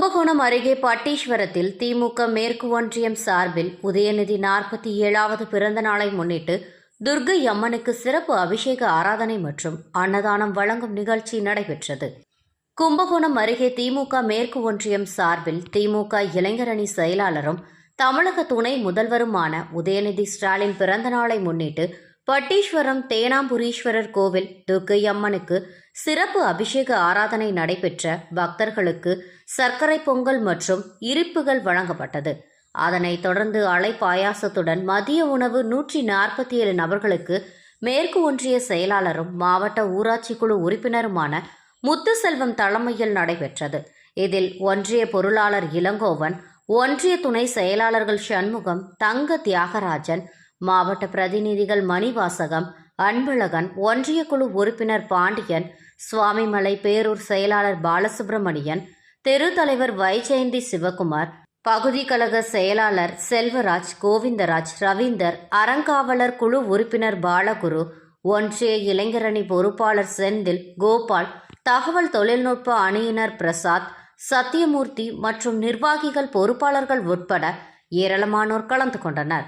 கும்பகோணம் அருகே பட்டீஸ்வரத்தில் திமுக மேற்கு ஒன்றியம் சார்பில் உதயநிதி நாற்பத்தி ஏழாவது பிறந்த நாளை முன்னிட்டு துர்கை அம்மனுக்கு சிறப்பு அபிஷேக ஆராதனை மற்றும் அன்னதானம் வழங்கும் நிகழ்ச்சி நடைபெற்றது. கும்பகோணம் அருகே திமுக மேற்கு ஒன்றியம் சார்பில் திமுக இளைஞரணி செயலாளரும் தமிழக துணை முதல்வருமான உதயநிதி ஸ்டாலின் பிறந்த நாளை முன்னிட்டு பட்டீஸ்வரம் தேனாம்புரீஸ்வரர் கோவில் துர்க்கை அம்மனுக்கு சிறப்பு அபிஷேக ஆராதனை நடைபெற்ற பக்தர்களுக்கு சர்க்கரை பொங்கல் மற்றும் இனிப்புகள் வழங்கப்பட்டது. அதனைத் தொடர்ந்து அலை பாயாசத்துடன் மதிய உணவு நூற்றி நாற்பத்தி ஏழு நபர்களுக்கு மேற்கு ஒன்றிய செயலாளரும் மாவட்ட ஊராட்சி குழு உறுப்பினருமான முத்துசெல்வம் தலைமையில் நடைபெற்றது. இதில் ஒன்றிய பொருளாளர் இளங்கோவன் ஒன்றிய துணை செயலாளர்கள் சண்முகம் தங்க தியாகராஜன் மாவட்ட பிரதிநிதிகள் மணிவாசகம் அன்பழகன் ஒன்றிய குழு உறுப்பினர் பாண்டியன் சுவாமிமலை பேரூர் செயலாளர் பாலசுப்பிரமணியன் தெரு தலைவர் வைஜெயந்தி சிவகுமார் பகுதி கழக செயலாளர் செல்வராஜ் கோவிந்தராஜ் ரவீந்தர் அறங்காவலர் குழு உறுப்பினர் பாலகுரு ஒன்றிய இளைஞரணி பொறுப்பாளர் செந்தில் கோபால் தகவல் தொழில்நுட்ப அணியினர் பிரசாத் சத்தியமூர்த்தி மற்றும் நிர்வாகிகள் பொறுப்பாளர்கள் உட்பட ஏராளமானோர் கலந்து கொண்டனர்.